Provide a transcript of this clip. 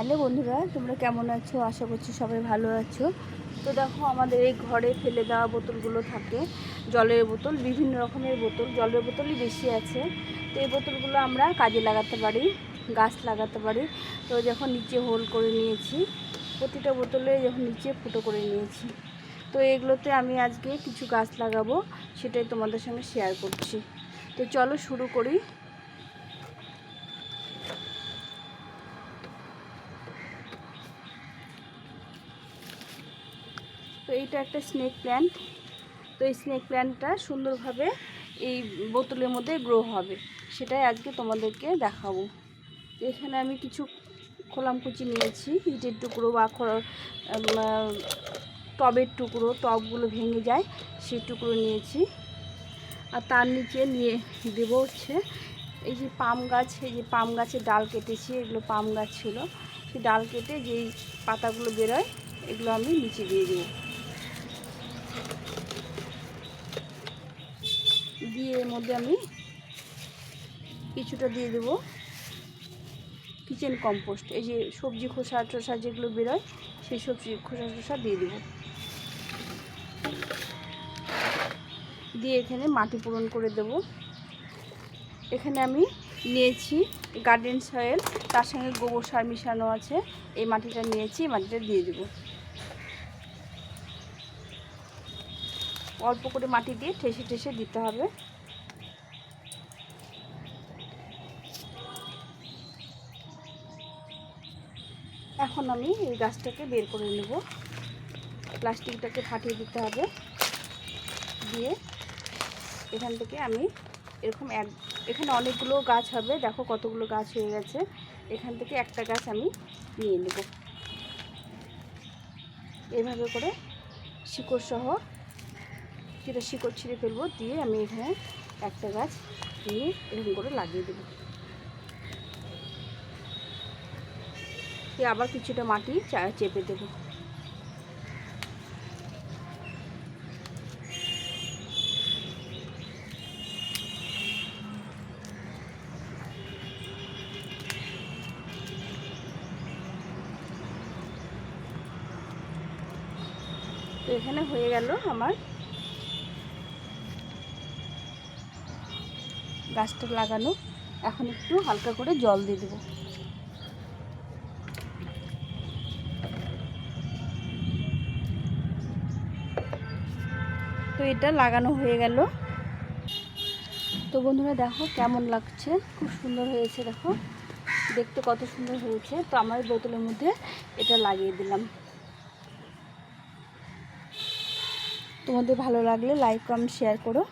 Hello বন্ধুরা, তোমরা কেমন আছো? আশা করছি সবাই ভালো আছো। তো দেখো, আমাদের এই ঘরে ফেলে দেওয়া বোতলগুলো থাকে। জলের বোতল, বিভিন্ন রকমের বোতল, জলের বোতলই বেশি আছে। তো এই বোতলগুলো আমরা কাজে লাগাতে পারি, গাছ লাগাতে পারি। তো যখন নিচে হোল করে নিয়েছি, প্রতিটা বোতলে যখন নিচে ফুটো করে নিয়েছি। তো এগুলোতে আমি আজকে কিছু গাছ লাগাবো, সেটাই তোমাদের সঙ্গে শেয়ার করছি। তো চলো শুরু করি। তো এইটা একটা স্নেক প্ল্যান্ট তো এই স্নেক প্ল্যান্টটা সুন্দরভাবে এই বোতলের মধ্যে গ্রো হবে। সেটাই আজকে তোমাদেরকে দেখাবো। এখানে আমি কিছু খোলামকুচি নিয়েছি, ইটের টুকরো বা টবের টুকরো, টবগুলো ভেঙে যায়, সেই টুকরো নিয়েছি। আর তার নিচে নিয়ে দেবো হচ্ছে এই যে পাম গাছ, এই যে পাম গাছের ডাল কেটেছি, এগুলো পাম গাছ ছিল। সেই ডাল কেটে যেই পাতাগুলো বেরোয়, এগুলো আমি নিচে দিয়ে দেবো দিয়ে এর মধ্যে আমি কিছুটা দিয়ে দেবো। কিচেন কম্পোস্ট, এই যে সবজি খোসা, টোসা যেগুলো বেরোয়, সেই সবজি খোসা, টোসা দিয়ে দেবো। দিয়ে এখানে মাটি পূরণ করে দেব। এখানে আমি নিয়েছি গার্ডেন সয়েল তার সঙ্গে গোবর সার মিশানো আছে। এই মাটিটা নিয়েছি মাটিটা দিয়ে দেবো। অল্প করে মাটি দিয়ে ঠেসে ঠেসে দিতে হবে। এখন আমি এই গাছটাকে বের করে নেব। প্লাস্টিকটাকে ফাটিয়ে দিতে হবে। দিয়ে এখান থেকে আমি এরকম এক, এখানে অনেকগুলো গাছ হবে। দেখো কতগুলো গাছ হয়ে গেছে। এখান থেকে একটা গাছ আমি নিয়ে নেব। এভাবে করে শিকড় সহ সেটা শিকড় ছিঁড়ে ফেলব, দিয়ে আমি এখানে একটা গাছ নিয়ে এরকম করে লাগিয়ে দেবো। দিয়ে আবার কিছুটা মাটি চেপে দেবো। তো এখানে হয়ে গেল আমার গাছটা লাগানো। এখন একটু হালকা করে জল দিয়ে দেবো। তো এটা লাগানো হয়ে গেল। তো বন্ধুরা দেখো কেমন লাগছে। খুব সুন্দর হয়েছে দেখো। দেখতে কত সুন্দর হয়েছে। তো আমার বোতলের মধ্যে এটা লাগিয়ে দিলাম। তোমাদের ভালো লাগলে লাইক কমেন্ট শেয়ার করো।